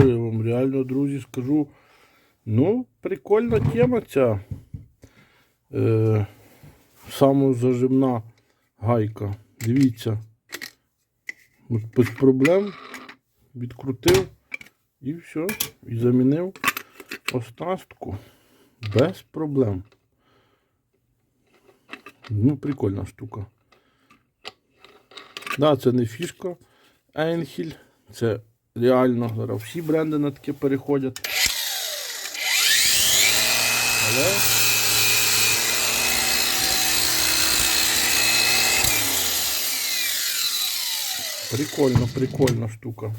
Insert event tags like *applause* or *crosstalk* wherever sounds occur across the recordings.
що я вам реально, друзі, скажу? Ну, прикольна тема ця. Е, самозажимна гайка. Дивіться. От без проблем відкрутив і все. І замінив оснастку. Без проблем. Ну, прикольна штука. Да, це не фішка Енхіль. Це реально зараз всі бренди на таке переходять. Але. Прикольно, прикольна штука.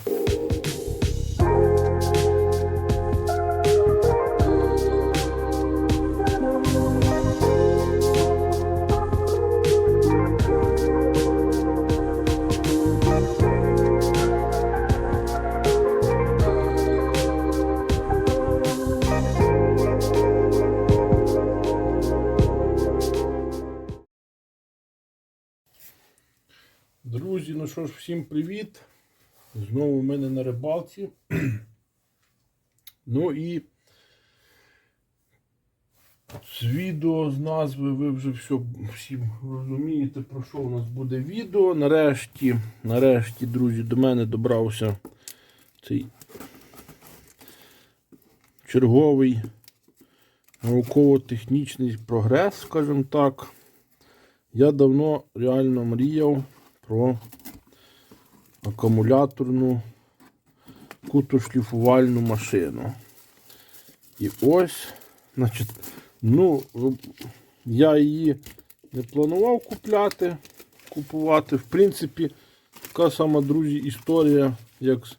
Друзі, ну що ж, всім привіт. Знову в мене на рибалці. *clears throat* ну і з відео з назви ви вже все всі розумієте, про що у нас буде відео. Нарешті, нарешті, друзі, до мене добрався цей черговий науково-технічний прогрес, скажімо так. Я давно реально мріяв про акумуляторну кутошліфувальну машину. І ось, значить, ну, я її не планував купляти, купувати. В принципі, така сама, друзі, історія, як з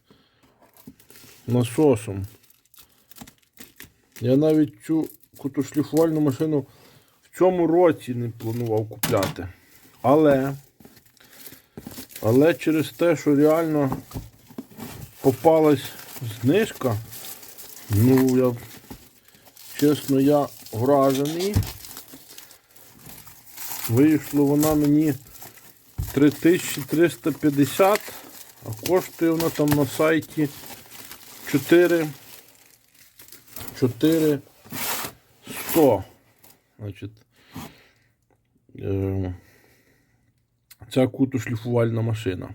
насосом. Я навіть цю кутошліфувальну машину в цьому році не планував купляти. Але але через те, що реально попалась знижка, ну я чесно я вражений. Вийшло вона мені 3350, а коштує вона там на сайті 4 4 100. Значить, е ця кутошліфувальна машина.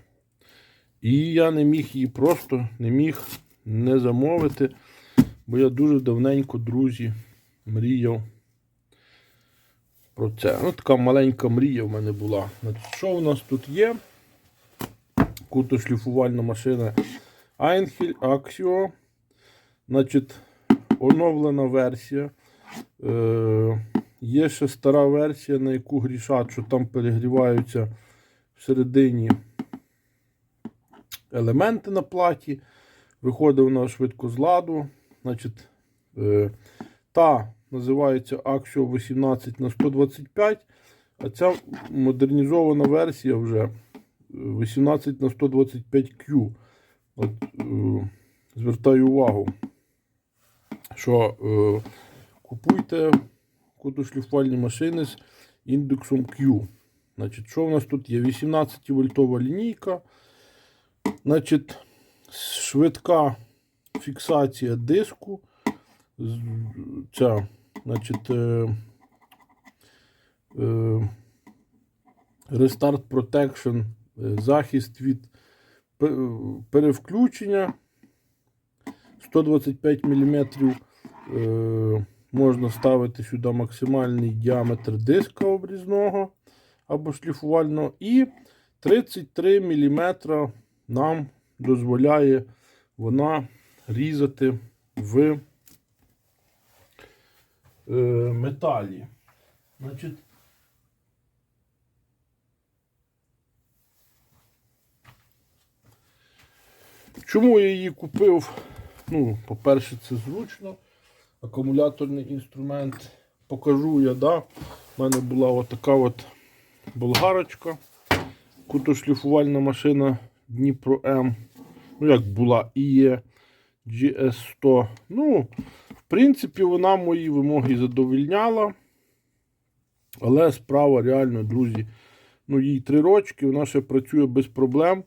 І я не міг її просто не міг не замовити, бо я дуже давненько, друзі, мріяв про це. Ну, така маленька мрія в мене була. Що у нас тут є? Кутошліфувальна машина Einhil Axio. Значить, оновлена версія. Е, Є ще стара версія, на яку грішать, що там перегріваються всередині елементи на платі. Виходить вона швидко з ладу. Значить, е, Та називається Axio 18 на 125, а ця модернізована версія вже 18 на 125Q. От, е, Звертаю увагу, що е, купуйте кутошліфувальні машини з індексом Q. Значить, Що в нас тут є? 18 вольтова лінійка. Значить, Швидка фіксація диску. Ця, значить, е, е, Restart Protection, е, захист від перевключення 125 мм. Е, можна ставити сюди максимальний діаметр диска обрізного або шліфувального. І 33 мм нам дозволяє вона різати в е, металі. Значить, Чому я її купив? Ну, по-перше, це зручно. Акумуляторний інструмент. Покажу я, да. У мене була отака от болгарочка. Кутошліфувальна машина Дніпро М. Ну, як була і є GS100. Ну, в принципі, вона мої вимоги задовільняла. Але справа реально, друзі, ну, їй три рочки, вона ще працює без проблем.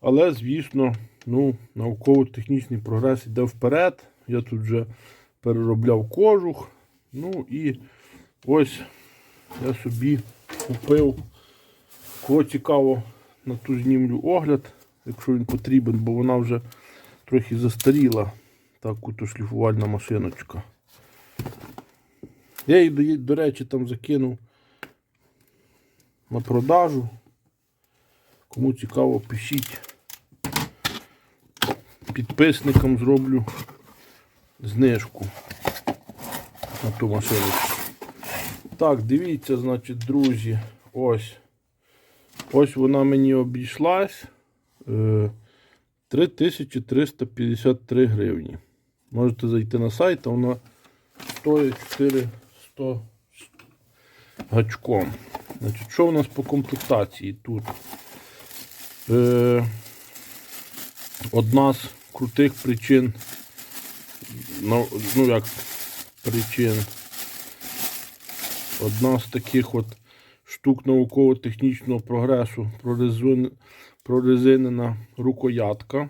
Але, звісно, ну, науково-технічний прогрес йде вперед. Я тут вже переробляв кожух. Ну і ось я собі купив. Кого цікаво, на ту знімлю огляд, якщо він потрібен, бо вона вже трохи застаріла. Так, шліфувальна машиночка. Я її, до речі, там закинув на продажу. Кому цікаво, пишіть. Підписникам зроблю знижку на ту машиночку. Так, дивіться, значить, друзі, ось. Ось вона мені обійшлась. Е, 3353 гривні. Можете зайти на сайт, а вона стоїть 4100 гачком. Значить, Що у нас по комплектації тут? Е, одна з крутих причин, ну, ну як причин, одна з таких от штук науково-технічного прогресу прорезинена рукоятка.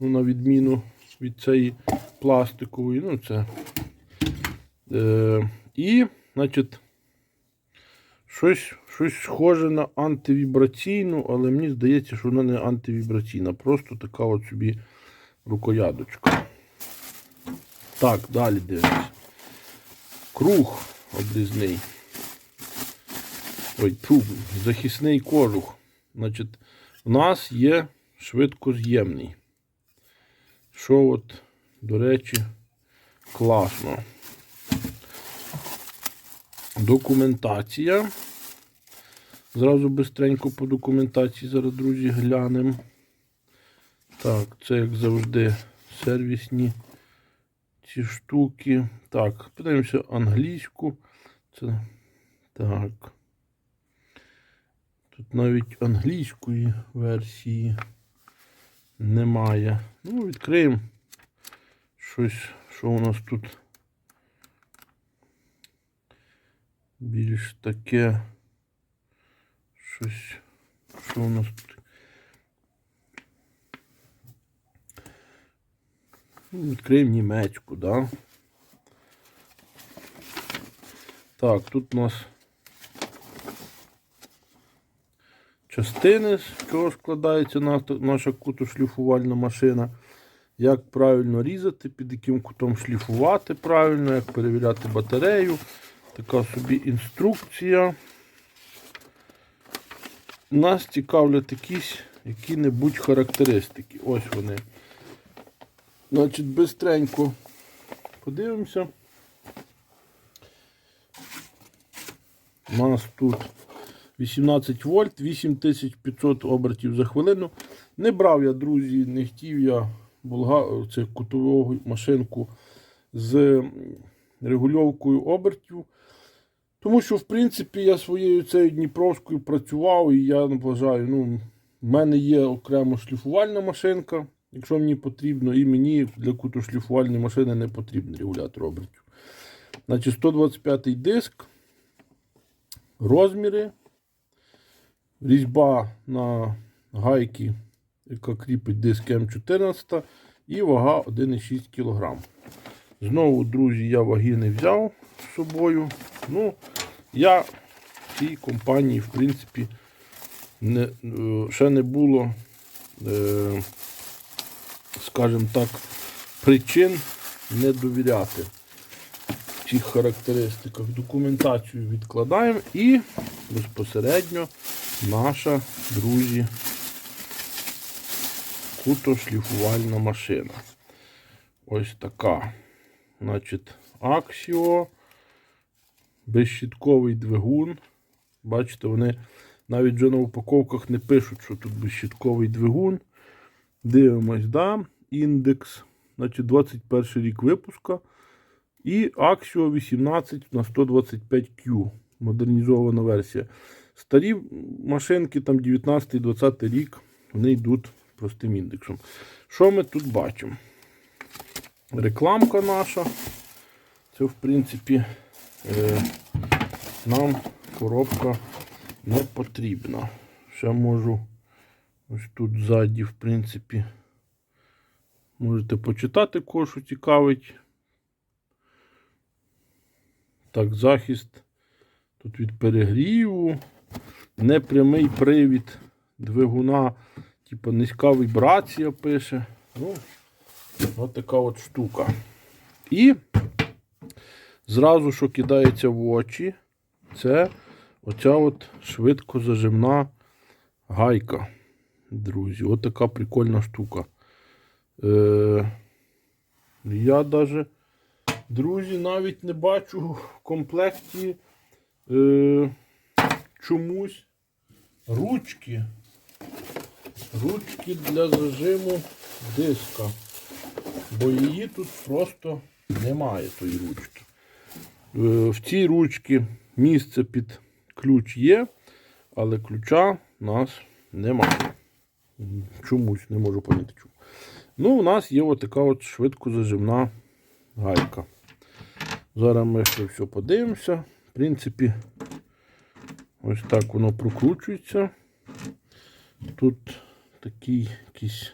Ну, на відміну від цієї пластикової. Ну, це. Е, і, значить, щось, щось схоже на антивібраційну, але мені здається, що вона не антивібраційна. Просто така от собі рукояточка. Так, далі дивимося. Круг обрізний. Ой, тьфу, захисний кожух. Значить, у нас є швидкоз'ємний. Що от, до речі, класно. Документація. Зразу бистренько по документації зараз, друзі, глянемо. Так, це як завжди сервісні ці штуки. Так, подивимося англійську. Це так. Тут навіть англійської версії немає. Ну, відкриємо щось, що у нас тут більш таке. Щось, що у нас тут. Відкриємо німецьку, да? Так, тут у нас частини, з чого складається наша кутошліфувальна машина. Як правильно різати, під яким кутом шліфувати правильно, як перевіряти батарею. Така собі інструкція. Нас цікавлять якісь які-небудь характеристики. Ось вони. Значить, бистренько подивимося. У нас тут 18 вольт, 8500 обертів за хвилину. Не брав я, друзі, не хотів я болга... це кутову машинку з регульовкою обертів. Тому що, в принципі, я своєю цією Дніпровською працював і я вважаю, ну, в мене є окремо шліфувальна машинка, якщо мені потрібно, і мені для кутошліфувальної машини не потрібен регулятор обертів. Значить, 125 диск, розміри, різьба на гайки, яка кріпить диск М14 і вага 1,6 кг. Знову, друзі, я ваги не взяв з собою. Ну, я цій компанії, в принципі, не, е, ще не було, е, скажімо так, причин не довіряти цих характеристиках. Документацію відкладаємо і безпосередньо наша, друзі, кутошліфувальна машина. Ось така. Значить, Axio, безщітковий двигун. Бачите, вони навіть вже на упаковках не пишуть, що тут безщітковий двигун. Дивимось, да, індекс. Значить, 21 рік випуска. І Axio 18 на 125Q. Модернізована версія. Старі машинки, там 19-20 рік, вони йдуть простим індексом. Що ми тут бачимо? Рекламка наша. Це, в принципі, е, нам коробка не потрібна. Ще можу ось тут ззаді, в принципі, Можете почитати, що цікавить. Так, захист тут від перегріву. Непрямий привід двигуна, типу низька вібрація пише. Ну, от така от штука. І зразу, що кидається в очі, це оця от швидкозажимна гайка. Друзі, от така прикольна штука. Е, я навіть, друзі, навіть не бачу в комплекті е, чомусь ручки. Ручки для зажиму диска. Бо її тут просто немає тої ручки. Е, В цій ручці місце під ключ є, але ключа у нас немає. Чомусь не можу поняти чому. Ну, у нас є от така от швидкозажимна гайка. Зараз ми ще все подивимося. В принципі, ось так воно прокручується. Тут такий якийсь.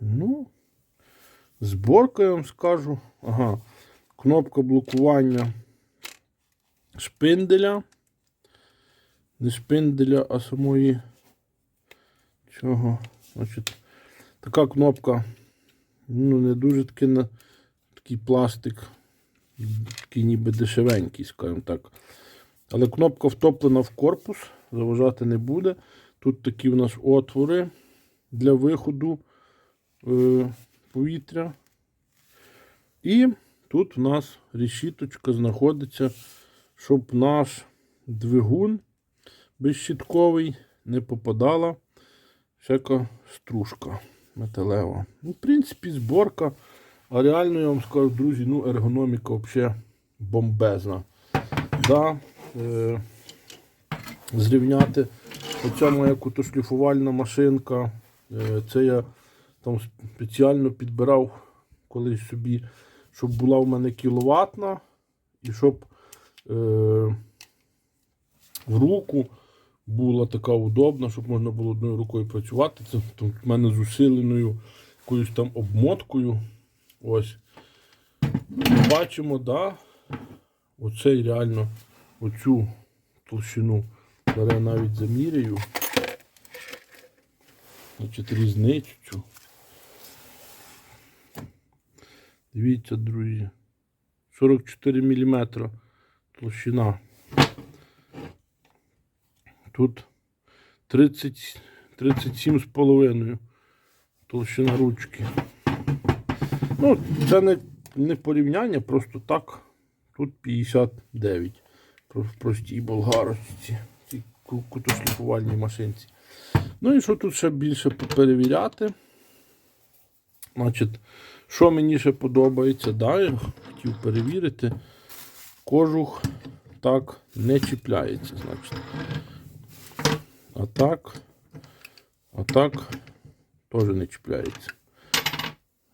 Ну, зборка, я вам скажу. Ага, кнопка блокування шпинделя. Не шпинделя, а самої цього. Значить, така кнопка, ну, не дуже такий, такий пластик, такий ніби дешевенький, скажімо так. Але кнопка втоплена в корпус, заважати не буде. Тут такі в нас отвори для виходу е, повітря. І тут у нас решіточка знаходиться, щоб наш двигун безщітковий не попадала всяка стружка металева. Ну, в принципі, зборка. А реально я вам скажу, друзі, ну, ергономіка взагалі бомбезна. Да, е, зрівняти оця моя кутошліфувальна машинка. Е, це я там спеціально підбирав колись собі, щоб була в мене кіловатна і щоб е, в руку була така удобна, щоб можна було одною рукою працювати. Це в мене з усиленою якоюсь там обмоткою. Ось. Бачимо, да, оцей реально оцю толщину. Зараз я навіть заміряю. Значить, різницю. Дивіться, друзі. 44 мм толщина. Тут 30, 37,5 толщина ручки. Ну, це не, не порівняння, просто так. Тут 59 Про- в простій болгарочці, ку- кутошліфувальній машинці. Ну і що тут ще більше перевіряти? Значить, що мені ще подобається, да, я хотів перевірити. Кожух так не чіпляється, значить. А так, а так теж не чіпляється.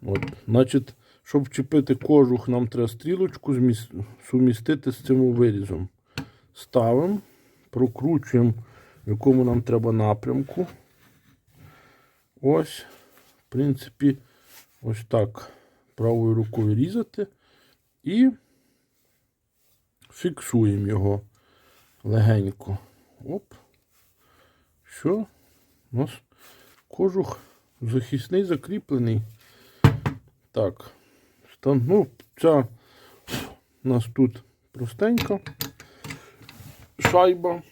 От, значить, щоб вчепити кожух, нам треба стрілочку сумістити з цим вирізом. Ставимо, прокручуємо, в якому нам треба напрямку. Ось, в принципі, ось так правою рукою різати і фіксуємо його легенько. Оп. Що? У нас кожух захисний закріплений. Так. Ну, ця у нас тут простенька шайба.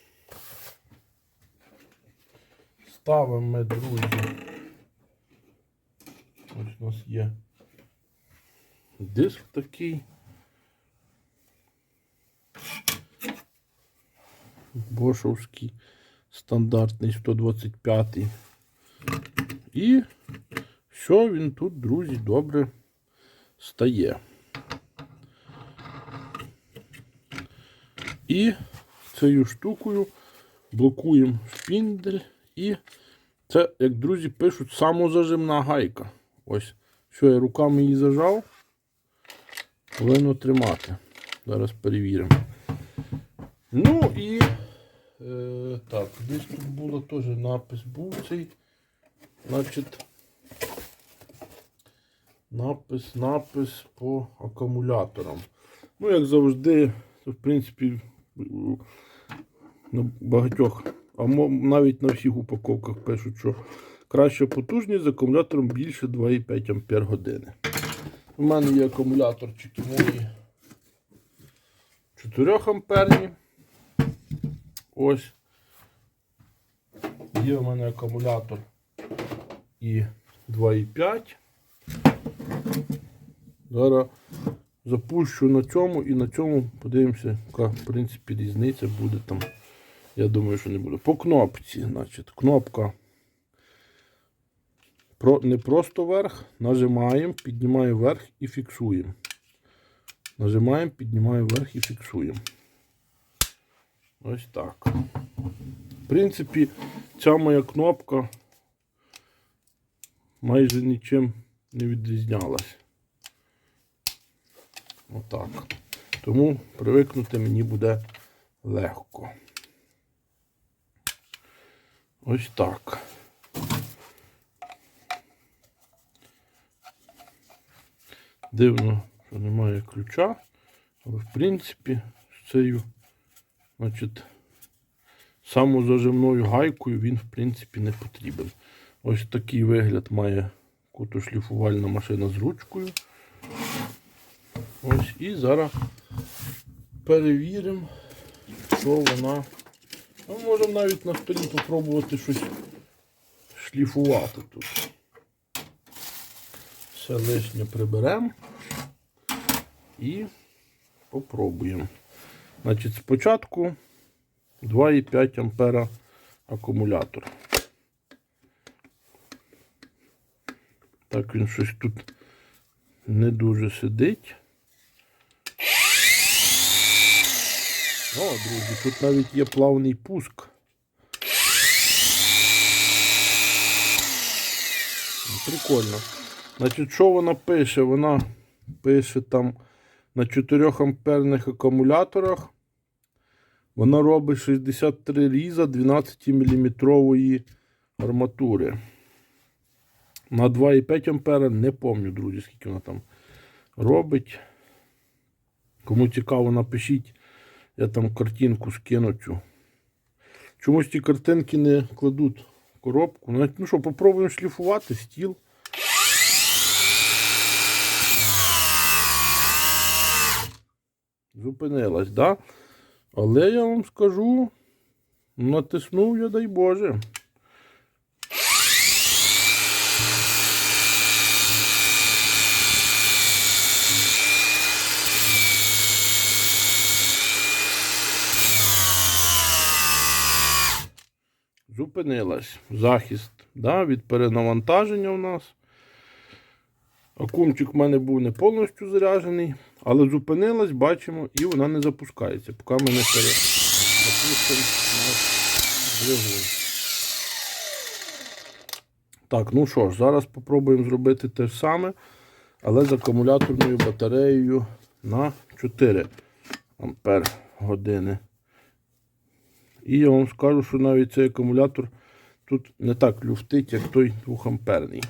Ставимо ми, друзі. Ось у нас є диск такий. Бошовський стандартний 125. І що він тут, друзі, добре стає. І цією штукою блокуємо шпіндель. І це, як друзі пишуть, самозажимна гайка. Ось, що я руками її зажав, повинно тримати. Зараз перевіримо. Ну і десь тут було теж напис був цей. Значить, Напис, напис по акумуляторам. Ну, як завжди, в принципі, на багатьох, а навіть на всіх упаковках пишуть, що краща потужність з акумулятором більше 2,5 Ампер години. У мене є акумуляторчики мої 4 амперні. Ось. Є у мене акумулятор і 2,5. Зараз запущу на цьому і на цьому подивимося, яка в принципі різниця буде там. Я думаю, що не буде. По кнопці, значить, кнопка про, не просто вверх, нажимаємо, піднімаємо вверх і фіксуємо. Нажимаємо, піднімаємо вверх і фіксуємо. Ось так. В принципі, ця моя кнопка майже нічим не відрізнялась. Отак. Тому привикнути мені буде легко. Ось так. Дивно, що немає ключа, але в принципі з цією, значить, самозажимною гайкою він, в принципі, не потрібен. Ось такий вигляд має кутошліфувальна машина з ручкою. Ось і зараз перевіримо, що вона. Ми можемо навіть на столі попробувати щось шліфувати тут. Все лишнє приберемо і попробуємо. Значить, спочатку 2,5 ампера акумулятор. Так він щось тут не дуже сидить. О, друзі, тут навіть є плавний пуск. Прикольно. Значить, що вона пише? Вона пише там на 4 амперних акумуляторах. Вона робить 63 різа 12 мм арматури. На 2,5 ампера не пам'ятаю, друзі, скільки вона там робить. Кому цікаво, напишіть. Я там картинку скину. Чомусь ті картинки не кладуть в коробку. Ну, що, попробуємо шліфувати стіл. Зупинилась, да? Але я вам скажу, натиснув я, дай Боже. Зупинилась. Захист да, від перенавантаження у нас. Акумчик в мене був не повністю заряджений, але зупинилась, бачимо, і вона не запускається, поки ми не перезапустимо наш. Так, ну що ж, зараз спробуємо зробити те ж саме, але з акумуляторною батареєю на 4 ампер години. І я вам скажу, що навіть цей акумулятор тут не так люфтить, як той 2 амперний.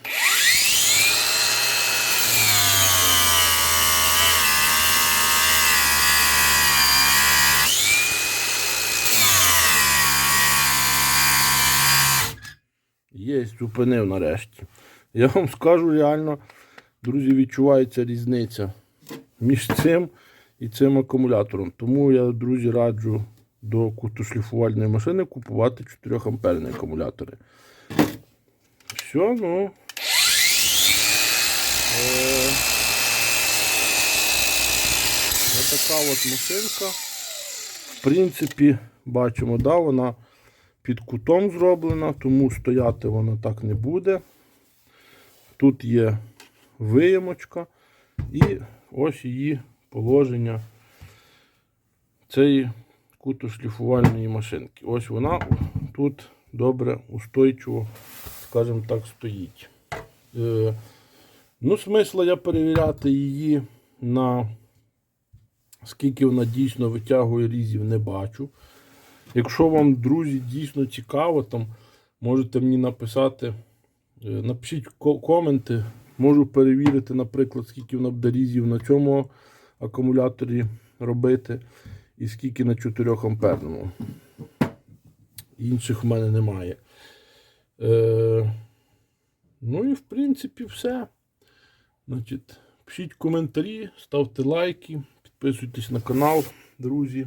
Є, зупинив нарешті. Я вам скажу реально, друзі, відчувається різниця між цим і цим акумулятором. Тому я, друзі, раджу до кутошліфувальної машини купувати 4 амперні акумулятори. Все, ну. Е, Ось така от машинка. В принципі, бачимо, да, вона під кутом зроблена, тому стояти вона так не буде. Тут є виємочка і ось її положення цієї кутошліфувальної машинки. Ось вона тут добре, устойчиво, скажімо так, стоїть. Е, ну, смисла я перевіряти її на скільки вона дійсно витягує різів, не бачу. Якщо вам, друзі, дійсно цікаво, там можете мені написати, е, напишіть коменти, Можу перевірити, наприклад, скільки в обдарізів на цьому акумуляторі робити і скільки на 4 амперному. Інших в мене немає. Е, ну і в принципі все. Значить, пишіть коментарі, ставте лайки, підписуйтесь на канал, друзі.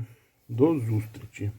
До зустрічі!